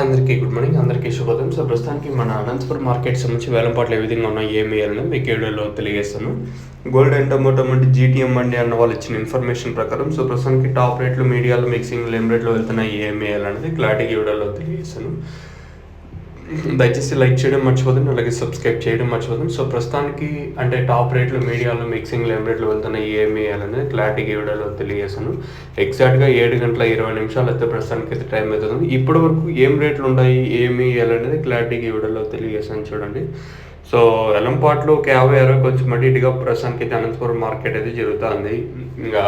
అందరికీ good morning అందరికీ శుభోదయం. సో ప్రస్తుతానికి మన అనంతపురం మార్కెట్ సంబంధించి వేలంపాట్లు ఏ విధంగా ఉన్నాయి ఏమి వేయాలని మీకు ఈ వీడియోలో తెలియజేస్తాను. గోల్డ్ అండ్ టమోటో అంటే జీటీఎం అండి అన్న వాళ్ళు ఇచ్చిన ఇన్ఫర్మేషన్ ప్రకారం సో ప్రస్తుతానికి టాప్ రేట్లు మీడియాలో మిక్సింగ్ ఏం రేట్లో వెళ్తున్నాయి ఏమి వేయాలనేది క్లారిటీ వీడియోలో తెలియజేస్తాను. దయచేసి లైక్ చేయడం మర్చిపోతుంది అలాగే సబ్స్క్రైబ్ చేయడం మర్చిపోతుంది సో ప్రస్తుతానికి అంటే టాప్ రేట్లు మీడియాలో మిక్సింగ్ ఏం రేట్లు వెళ్తున్నాయి ఏమి వేయాలనేది క్లారిటీగా ఇవ్వడాలో వీడియోలో తెలియజేస్తాను ఎగ్జాక్ట్గా ఏడు గంటల ఇరవై నిమిషాలు అయితే ప్రస్తుతానికి అయితే టైం అవుతుంది. ఇప్పటి వరకు ఏం రేట్లు ఉన్నాయి ఏమి వేయాలనేది క్లారిటీగా ఇవ్వడాలో వీడియోలో తెలియజేస్తాను చూడండి. సో ఎలంపాట్లో ఒక యాభై అరవై కొంచెం అటు ఇటుగా ప్రస్తుతానికి అయితే అనంతపురం మార్కెట్ అయితే జరుగుతుంది. ఇంకా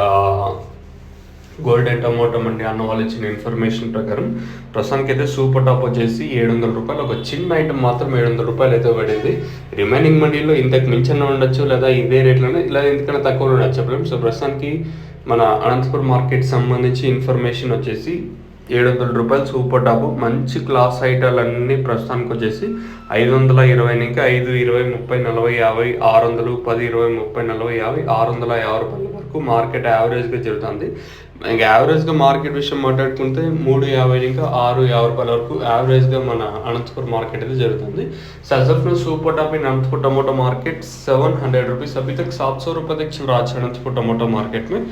గోల్డ్ అండ్ టమోటో అండి అన్న వాళ్ళు ఇచ్చిన ఇన్ఫర్మేషన్ ప్రకారం ప్రస్తుతానికి అయితే సూపర్ టాప్ వచ్చేసి ఏడు వందల రూపాయలు. ఒక చిన్న ఐటమ్ మాత్రం ఏడు వందల రూపాయలు అయితే పడింది. రిమైనింగ్ మనీలో ఇంతకు మించిన ఉండొచ్చు లేదా ఇదే రేట్లోనే ఇలా ఎందుకన్నా తక్కువ ఉండొచ్చు చెప్పలేము సో ప్రస్తుతానికి మన అనంతపురం మార్కెట్ సంబంధించి ఇన్ఫర్మేషన్ వచ్చేసి ఏడు వందల రూపాయలు సూపర్ టాప్. మంచి క్లాస్ ఐటాలు అన్నీ ప్రస్తుతానికి వచ్చేసి ఐదు వందల ఇరవై నుంచి ఐదు ఇరవై ముప్పై నలభై యాభై ఆరు వందలు పది ఇరవై ముప్పై నలభై యాభై ఆరు వందల యాభై రూపాయలు. వరకు మార్కెట్ యావరేజ్గా జరుగుతుంది. ఇంకా యావరేజ్గా మార్కెట్ విషయం మాట్లాడుకుంటే మూడు యాభై ఇంకా ఆరు యాభై రూపాయల వరకు యావరేజ్గా మన అనంతపురం మార్కెట్ అయితే జరుగుతుంది. సజఫ్లో super top in Anantapuram tomato market seven hundred rupees अभी तक सात सौ रुपये तक चल रहा है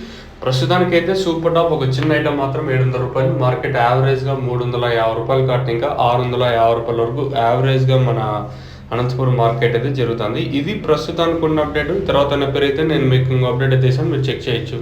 ప్రస్తుతానికి అయితే సూపర్ టాప్ ఒక చిన్న ఐటమ్ మాత్రం ఏడు వందల రూపాయలు మార్కెట్ యావరేజ్గా మూడు వందల యాభై రూపాయలు కాటి ఇంకా ఆరు వందల యాభై రూపాయల వరకు యావరేజ్గా మన అనంతపురం మార్కెట్ అయితే జరుగుతుంది. ఇది ప్రస్తుతానికి ఉన్న అప్డేట్ తర్వాత పెరిగితే నేను మీకు ఇంకో అప్డేట్ అయితే మీరు చెక్ చేయొచ్చు.